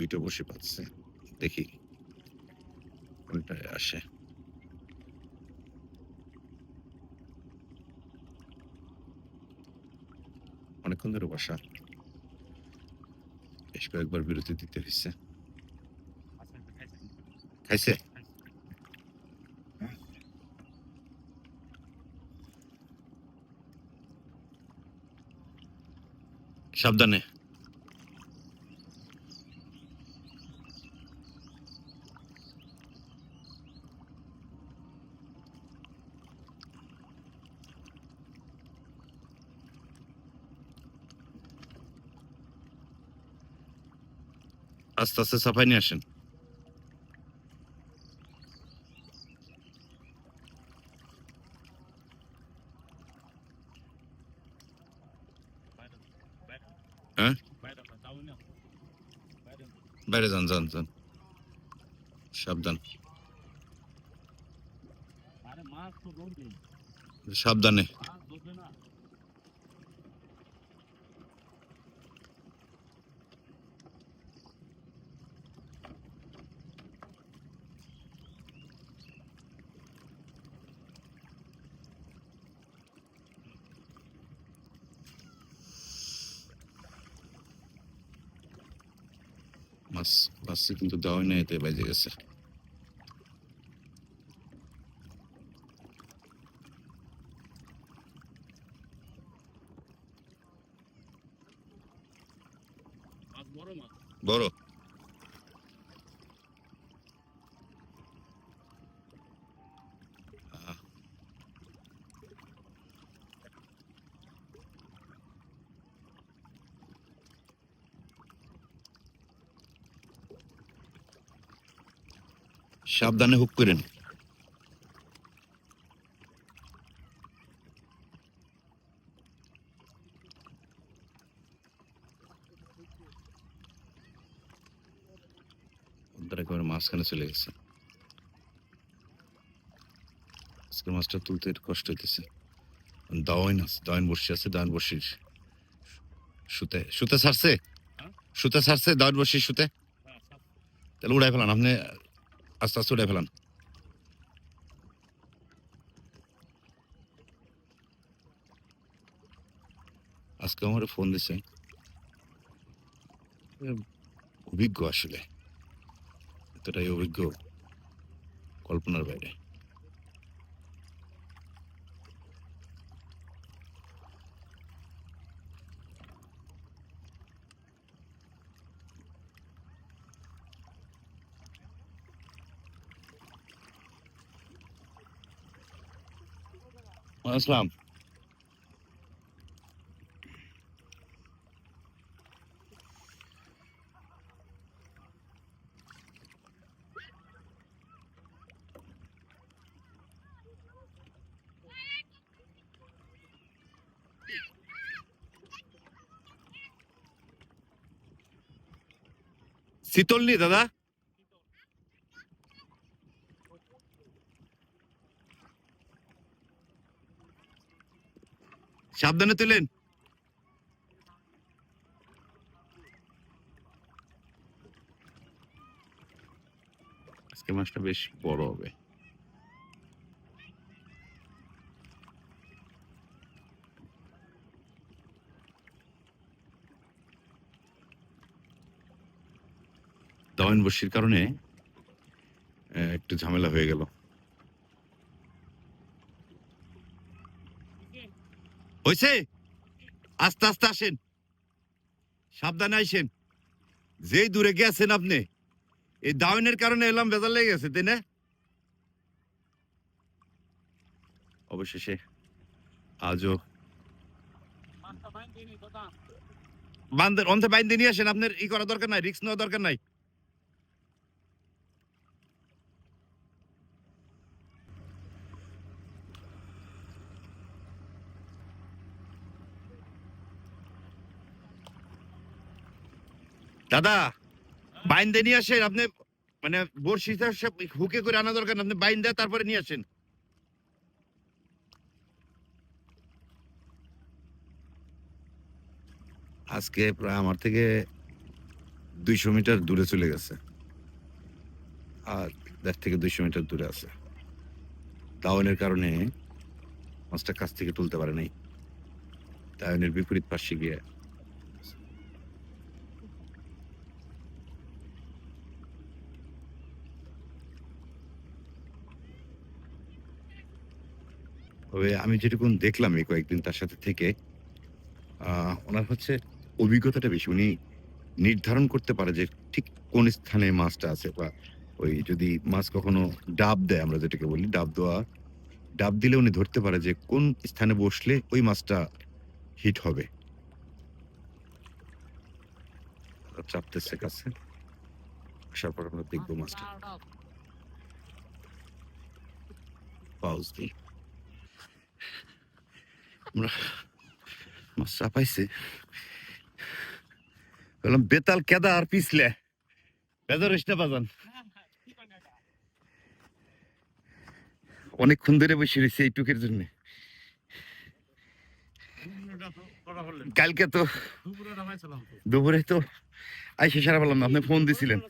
দুইটা বসে পাচ্ছে। দেখি কোনটায় আসে। অনেকক্ষণ ধরে বসা। বেশ কয়েকবার বিরতি দিতে হয়েছে খাইছে? সাবধানে। আস্তে আস্তে সাফাই নিয়ে আসেন। হ্যাঁ? বাইরে যান যান যান। সাবধান। সাবধানে। মাছ কিন্তু দেওয়াই নাই এতে বেজে গেছে। বড়? সাবধানে হুক করেন। একেবারে মাঝখানে চলে গেছে। আজকের মাছটা তুলতে কষ্ট হইতেছে। দাওয়াইন আছে দাওয়াইন বসে আছে দাওয়াইন বসির সুতে সুতে ছাড়ছে? সুতে ছাড়ছে দাওয়াইন বসি সুতে? তাহলে উড়াই ফেলান আপনি আস্তে আস্তে উঠে ফেলান। আজকে আমার ফোন দিছে। অভিজ্ঞ আসলে। এতটাই অভিজ্ঞ কল্পনার বাইরে। আসসালাম শীতল নি দাদা সাবধানে তুলেন। আজকে মাছটা বেশ বড় হবে। দাওয়ান বসির কারণে একটু ঝামেলা হয়ে গেল। হয়েছে আস্তে আস্তে আসেন। সাবধানে আসেন যেই দূরে গেছেন আপনি, এই দাওয়ানের কারণে এলাম বেজার লেগে গেছে, তাই না? অবশেষে আজও বান্ধের অন্তে বাইন্দে নিয়ে আসেন, আপনার ই করা দরকার নাই রিক্স নেওয়া দরকার নাই। দাদা, বাইন্দে নিয়ে আসেন, আপনি মানে বড়শি সব হুকে করে আনা দরকার আপনি বাইন দেয় তারপরে নিয়ে আসেন। আজকে প্রায় আমার থেকে দুইশো মিটার দূরে চলে গেছে। আর দেড় থেকে দুইশো মিটার দূরে আছে। দাওয়ানের কারণে মাছটা কাছ থেকে তুলতে পারে নাই। দাওয়ানের বিপরীত পাশে গিয়ে তবে আমি যেটুকুন দেখলাম এই কয়েকদিন তার সাথে থেকে ওনার হচ্ছে অভিজ্ঞতাটা বেশি। উনি নির্ধারণ করতে পারে যে ঠিক কোন স্থানে মাছটা আছে বা ওই যদি মাছ কখনো ডাব দেয় আমরা যেটাকে বলি ডাব দেওয়া ডাব দিলে উনি ধরতে পারে যে কোন স্থানে বসলে ওই মাছটা হিট হবে। চাপতেছে কাছে আসার পর আমরা দেখব মাছটা। পাউজ দিই। আমরা মাছ চাপাইছে। বললাম, বেতাল কেদা আর পিছলে? বেদর ইসটা বাজান। অনেকক্ষণ ধরে বসে রয়েছে এইটুকের জন্য। কালকে তো দুপুরে তো আইসে সারা বললাম না, আপনি ফোন দিছিলেন।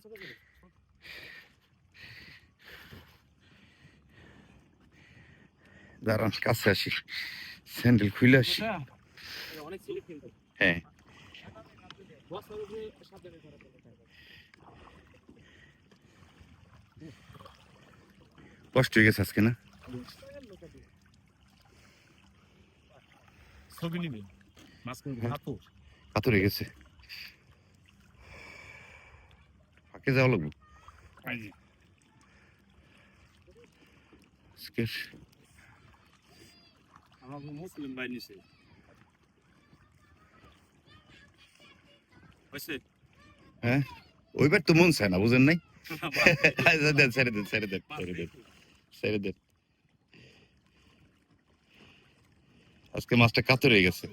দাঁড়ান, কাছে আসি। স্যান্ডেল খুলে আসি। হ্যাঁ। কষ্ট হয়ে গেছে আজকে না? হ্যাঁ। পাথর হয়ে গেছে। ফাঁকে যাওয়া লাগবো। আমার মুসলিম ভাই নিছে হয়েছে? ওইবার তো মন চায় না বুঝেন নাই? আচ্ছা, দেন ছেড়ে দেন ছেড়ে দেন ছেড়ে দেন ছেড়ে দেন। আজকে মাছটা কাতর হয়ে গেছে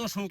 দর্শক